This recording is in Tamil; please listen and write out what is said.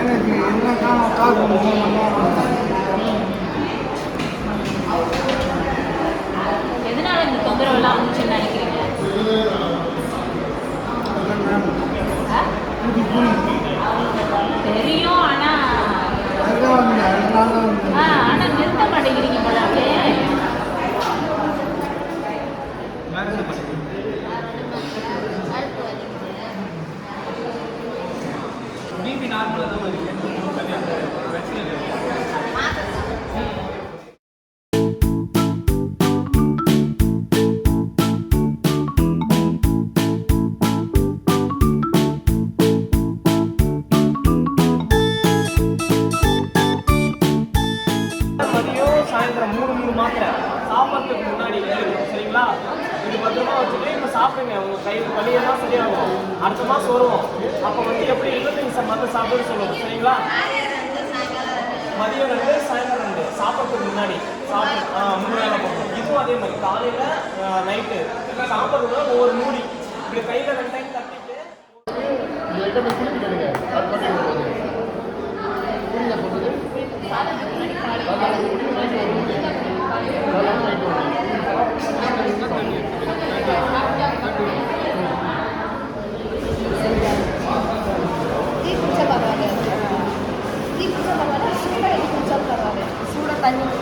எனக்கு என்ன காலம் காசு எதனால இந்த தொந்தரவு எல்லாம் வந்துச்சுன்னு நினைக்கிறீங்க? சாயந்தரம் மூணு மூணு மாத்திரை. சாப்பிட்றதுக்கு முன்னாடி சரிங்களா? இது பத்திரமா வச்சுட்டு சாப்பிடுங்க. உங்க கை வலியெல்லாம் சரியாகும். அடுத்த மாதம் வருவோம். அப்போ வந்து எப்படி இருபத்தஞ்சு சா- மருந்து சாப்பிடுன்னு சொல்லுவோம். சரிங்களா? மதியம் ரெண்டு சாயந்தரம் ரெண்டு. சாப்பிட்றதுக்கு முன்னாடி சாப்பிட முன்னாடி மூணு போகணும் இதுவும் அதே மாதிரி. காலையில் நைட்டு. சாப்பிட்றதுல ஒவ்வொரு மூடி. இப்படி கையில் ரெண்டு டைம் தட்டிட்டு everyone.